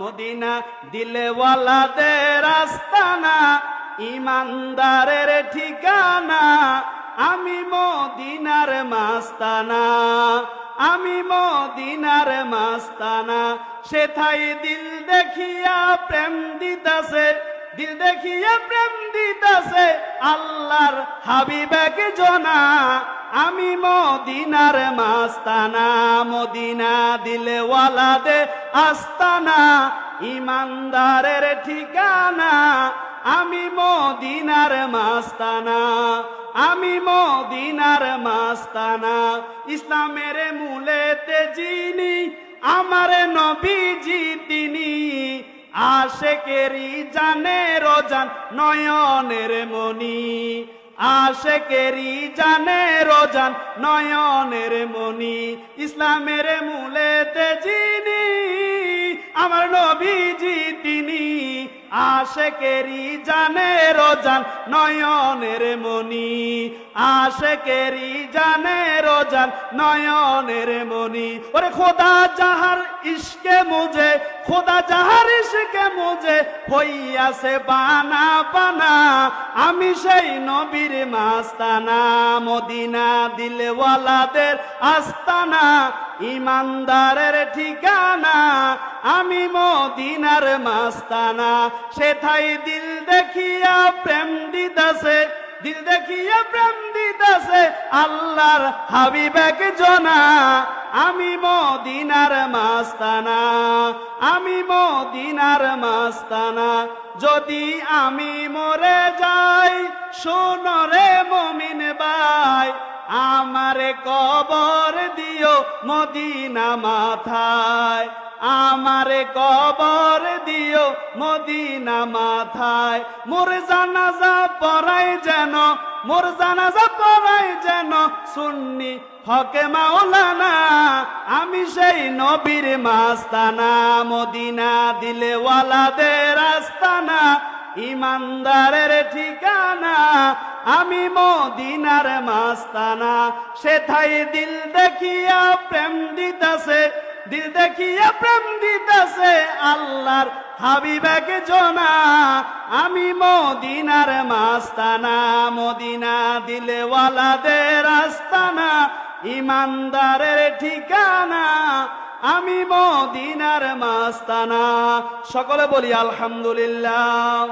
Medina দিলেওয়ালাদের রাস্তানা, ইমানদারের ঠিকানা। আমি মদিনার মাস্তানা, আমি মদিনার মাস্তানা। সেথাই দিল দেখিয়া প্রেম দিতাছে, দিল দেখিয়া প্রেম দিতাছে আল্লাহর হাবিবেক জনা। আমি মদিনার মাস্তানা, মদিনা দিলে ওয়ালাদে আস্তানা, ইমানদারের ঠিকানা। আমি মদিনার মাস্তানা, আমি মদিনার মাস্তানা। ইসলামের মূলেতে যিনি, আমার নবীজি তিনি। আশেকেরি জানে রোজান নয়নের মনি আশেকেরি জানে রোজান নয়নের মনি ইসলামের মূলেতে যিনি, আমার নবীজি তিনি। আশেকেরি জানে রোজান নয়নের মনি আশেকেরি জানের রোজান নয়নের মনি ওরে খোদা যাহার ইশকে মুজে, খোদা যাহার ইশকে মুজে, হইয়াছে বানা বানা আমি সেই নবীর মাস্তানা, মদিনা দিলেওয়ালাদের আস্তানা, ইমানদারের ঠিকানা। আমি মদিনার মাস্তানা সেথাই দিল দেখিয়া প্রেম দিদাসে দিল দেখিয়া প্রেম দিদাসে আল্লাহর হাবিবেক জনা। আমি মদিনার মাস্তানা, আমি মদিনার মাস্তানা। যদি আমি মরে যাই সোনরে মমিন বাই আমারে কবর মদিনা মাথায়। আমারে কবর দিও মদিনা মাথায়। মোর জানাজা পড়াই যেন, মোর জানাজা পড়াই যেন সুন্নি হকে মাওলানা। আমি সেই নবীর মাস্তানা, মদিনা দিলে ওয়ালাদের আস্তানা। ইমানদারের ঠিকানা, আমি মদিনার মাস্তানা। সেথাই দিল দেখিয়া প্রেম দিতাছে, দিল দেখিয়া প্রেম দিতাছে আল্লাহর হাবিবেক জনা আমি মদিনার মাস্তানা, মদিনা দিলে ওয়ালাদের আস্তানা। ইমানদারের ঠিকানা আমি মদিনার মাস্তানা। সকলে বলি আলহামদুলিল্লাহ।